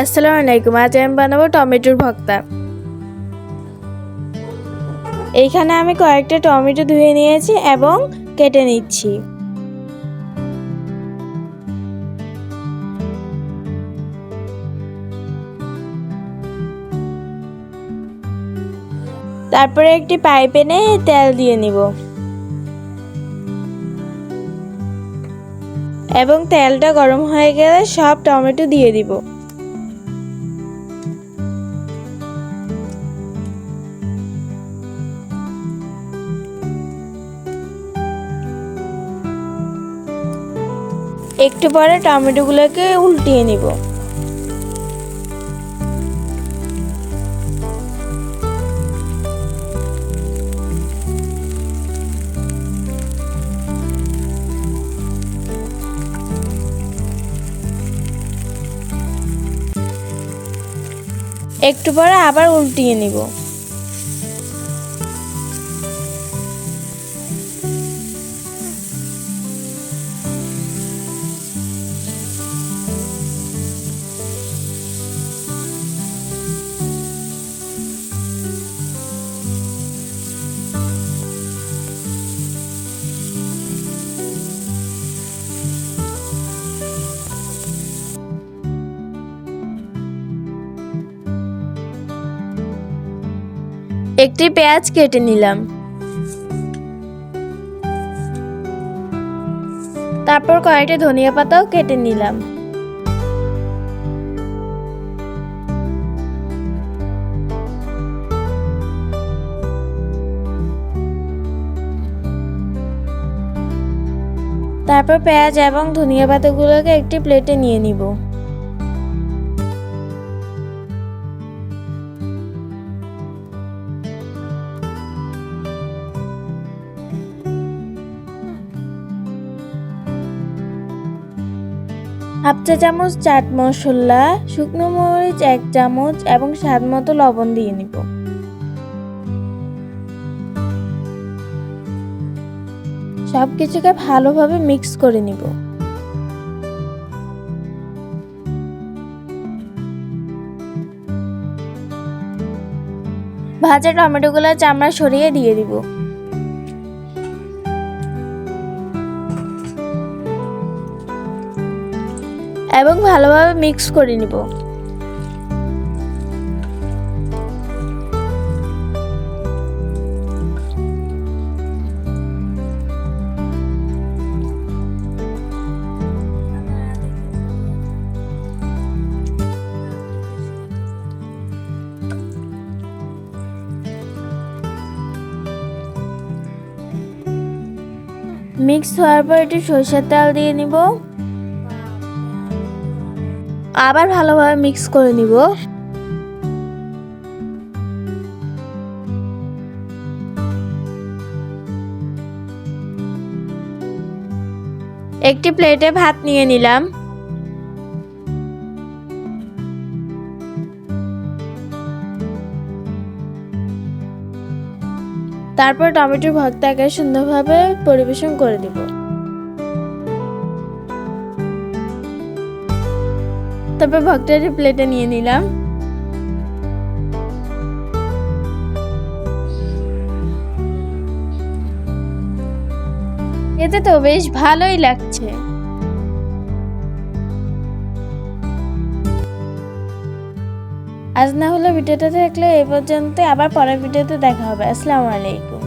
আসসালামু আলাইকুম, আজ আমি বানাবো টমেটোর ভর্তা। এইখানে আমি কয়েকটা টমেটো ধুয়ে নিয়েছি এবং কেটে নিচ্ছি। তারপরে একটি পাইপ এনে তেল দিয়ে নিব। এবং তেলটা গরম হয়ে গেলে সব টমেটো দিয়ে দিব। একটু পরে টমেটোগুলোকে উল্টিয়ে নিব। একটু পরে আবার উল্টিয়ে নিব। একটি পেঁয়াজ কেটে নিলাম। তারপর কয়েকটা ধনিয়া পাতাও কেটে নিলাম। তারপর পেঁয়াজ এবং ধনিয়া পাতাগুলোকে একটি প্লেটে নিয়ে নিব। হাফ চা চামচ চাট মশলা, শুকনো মরিচ এক চামচ এবং স্বাদ মতো লবণ দিয়ে নিব। সব কিছুকে ভালোভাবে মিক্স করে নিব। ভাজা টমেটোগুলো চামড়া সরিয়ে দিয়ে দিব। এবং ভালোভাবে মিক্স করে নিব। মিক্স হওয়ার পর একটু সরষের তেল দিয়ে নিব। আবার ভালোভাবে মিক্স করে নিব। একটি প্লেটে ভাত নিয়ে নিলাম। তারপর টমেটোর ভর্তাকে সুন্দরভাবে পরিবেশন করে দিব তারপর ভক্তটি প্লেটে নিয়ে নিলাম। এতে তো বেশ ভালোই লাগছে। আজ না হলে ভিডিওটা থাকলে এই পর্যন্ত আবার পরের ভিডিওতে দেখা হবে। আসসালামু আলাইকুম।